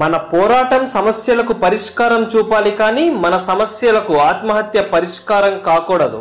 మన పోరాటం సమస్యలకు పరిష్కారం చూపాలి కానీ మన సమస్యలకు ఆత్మహత్య పరిష్కారం కాకూడదు.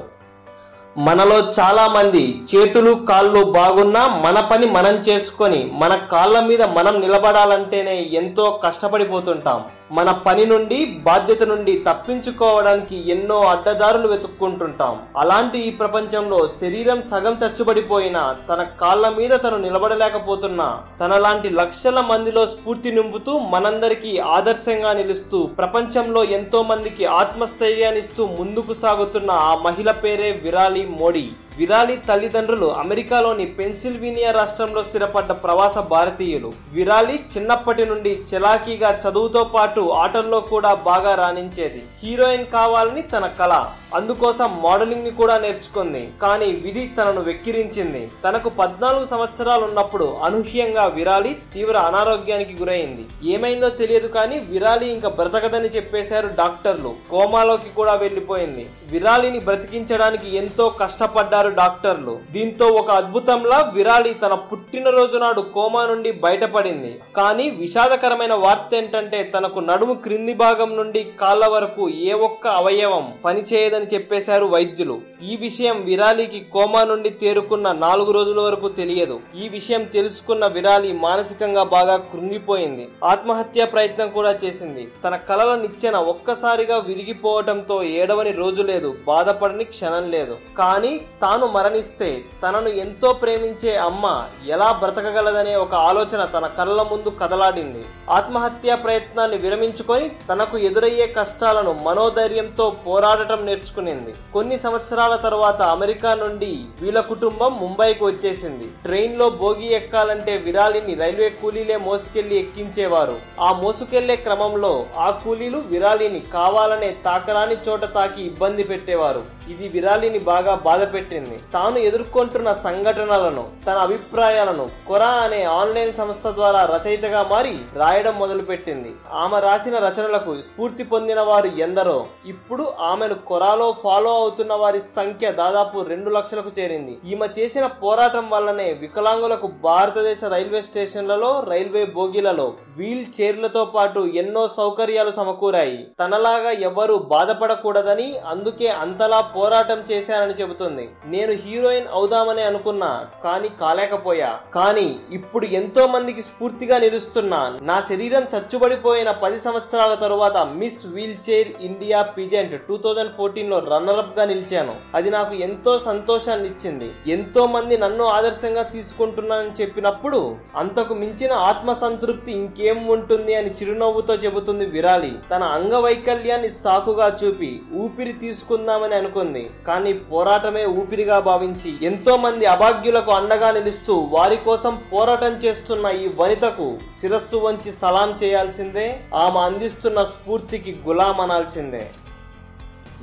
మనలో చాలా మంది చేతులు కాళ్ళు బాగున్నా మన పని మనం చేసుకొని మన కాళ్ళ మీద మనం నిలబడాలంటేనే ఎంతో కష్టపడిపోతుంటాం. మన పని నుండి బాధ్యత నుండి తప్పించుకోవడానికి ఎన్నో అడ్డదారులు వెతుక్కుంటుంటాం. అలాంటి ఈ ప్రపంచంలో శరీరం సగం చచ్చుబడిపోయినా తన కాళ్ళ మీద తను నిలబడలేకపోతున్నా తనలాంటి లక్షల మందిలో స్ఫూర్తి నింపుతూ మనందరికీ ఆదర్శంగా నిలుస్తూ ప్రపంచంలో ఎంతో మందికి ఆత్మస్థైర్యాన్నిస్తూ ముందుకు సాగుతున్న ఆ మహిళ పేరే విరాలి मोड़ी విరాలి తల్లిదండ్రులు అమెరికాలోని పెన్సిల్వేనియా రాష్ట్రంలో స్థిరపడ్డ ప్రవాస భారతీయులు. విరాలి చిన్నప్పటి నుండి చలాకీగా చదువుతో పాటు ఆటల్లో కూడా బాగా రాణించేది. హీరోయిన్ కావాలని తన కళ అందుకోసం మోడలింగ్ని కూడా నేర్చుకుంది. కానీ విధి తనను వెక్కిరించింది. తనకు పద్నాలుగు సంవత్సరాలు ఉన్నప్పుడు అనూహ్యంగా విరాలి తీవ్ర అనారోగ్యానికి గురైంది. ఏమైందో తెలియదు కానీ విరాలి ఇంకా బ్రతకదని చెప్పేశారు డాక్టర్లు. కోమాలోకి కూడా వెళ్ళిపోయింది విరాలిని బ్రతికించడానికి ఎంతో కష్టపడ్డారు డాక్టర్లు. దీంతో ఒక అద్భుతంలా విరాలి తన పుట్టినరోజు నాడు కోమా నుండి బయటపడింది. కానీ విషాదకరమైన వార్త ఏంటంటే తనకు నడుము క్రింది భాగం నుండి కాళ్ళ వరకు ఏ ఒక్క అవయవం పనిచేయదని చెప్పేశారు వైద్యులు. ఈ విషయం విరాలికి కోమా నుండి తేరుకున్న నాలుగు రోజుల వరకు తెలియదు. ఈ విషయం తెలుసుకున్న విరాలి మానసికంగా బాగా కృంగిపోయింది. ఆత్మహత్య ప్రయత్నం కూడా చేసింది. తన కలల నిచ్చెన ఒక్కసారిగా విరిగిపోవటంతో ఏడవని రోజు లేదు. బాధపడని క్షణం లేదు. కానీ తాను మరణిస్తే తనను ఎంతో ప్రేమించే అమ్మ ఎలా బ్రతకగలదనే ఒక ఆలోచన తన కళ్ళ ముందు కదలాడింది. ఆత్మహత్యా ప్రయత్నాన్ని విరమించుకొని తనకు ఎదురయ్యే కష్టాలను మనోధైర్యంతో పోరాడటం నేర్చుకునింది. కొన్ని సంవత్సరాల తర్వాత అమెరికా నుండి వీళ్ళ కుటుంబం ముంబైకి వచ్చేసింది. ట్రైన్లో భోగి ఎక్కాలంటే విరాలిని రైల్వే కూలీలే మోసుకెళ్ళి ఎక్కించేవారు. ఆ మోసుకెళ్ళే క్రమంలో ఆ కూలీలు విరాలిని కావాలనే తాకరాని చోట తాకి ఇబ్బంది పెట్టేవారు. ఇది విరాలిని బాగా బాధ పెట్టింది తాను ఎదుర్కొంటున్న సంఘటనలను తన అభిప్రాయాలను కొరా అనే ఆన్లైన్ సంస్థ ద్వారా రచయితగా మారి రాయడం మొదలుపెట్టింది. ఆమె రాసిన రచనలకు స్ఫూర్తి పొందిన వారు ఎందరో ఇప్పుడు ఆమెను కొరాలో ఫాలో అవుతున్న వారి సంఖ్య దాదాపు రెండు లక్షలకు చేరింది. ఈమె చేసిన పోరాటం వల్లనే వికలాంగులకు భారతదేశ రైల్వే స్టేషన్లలో రైల్వే బోగీలలో వీల్ చైర్లతో పాటు ఎన్నో సౌకర్యాలు సమకూరాయి. తనలాగా ఎవరూ బాధపడకూడదని అందుకే అంతలా పోరాటం చేశానని చెబుతుంది. నేను హీరోయిన్ అవుదామని అనుకున్నా కానీ కాలేకపోయా. కానీ ఇప్పుడు ఎంతో మందికి స్ఫూర్తిగా నిలుస్తున్నా నా శరీరం చచ్చుబడిపోయిన పది సంవత్సరాల తరువాత miss wheel chair India pageant two thousand ఫోర్టీన్లో రన్నర్గా నిలిచాను. అది నాకు ఎంతో సంతోషాన్ని ఇచ్చింది. ఎంతో మంది నన్ను ఆదర్శంగా తీసుకుంటున్నానని చెప్పినప్పుడు అంతకు మించిన ఆత్మ సంతృప్తి ఇంకేం ఉంటుంది అని చిరునవ్వుతో చెబుతుంది విరాలి తన అంగవైకల్యాన్ని సాకుగా చూపి ఊపిరి తీసుకుందామని అనుకుంది. కానీ పోరాటమే ఊపిరి ఊపిరిగా భావించి ఎంతో మంది అభాగ్యులకు అండగా నిలుస్తూ వారి కోసం పోరాటం చేస్తున్న ఈ వనితకు శిరస్సు వంచి సలాం చేయాల్సిందే ఆమె అందిస్తున్న స్ఫూర్తికి గులాం అనాల్సిందే.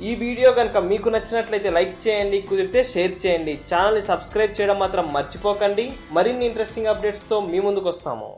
ఈ వీడియో కనుక మీకు నచ్చినట్లయితే లైక్ చేయండి కుదిరితే షేర్ చేయండి. ఛానల్ని సబ్స్క్రైబ్ చేయడం మాత్రం మర్చిపోకండి. మరిన్ని ఇంట్రెస్టింగ్ అప్డేట్స్తో మీ ముందుకు వస్తాము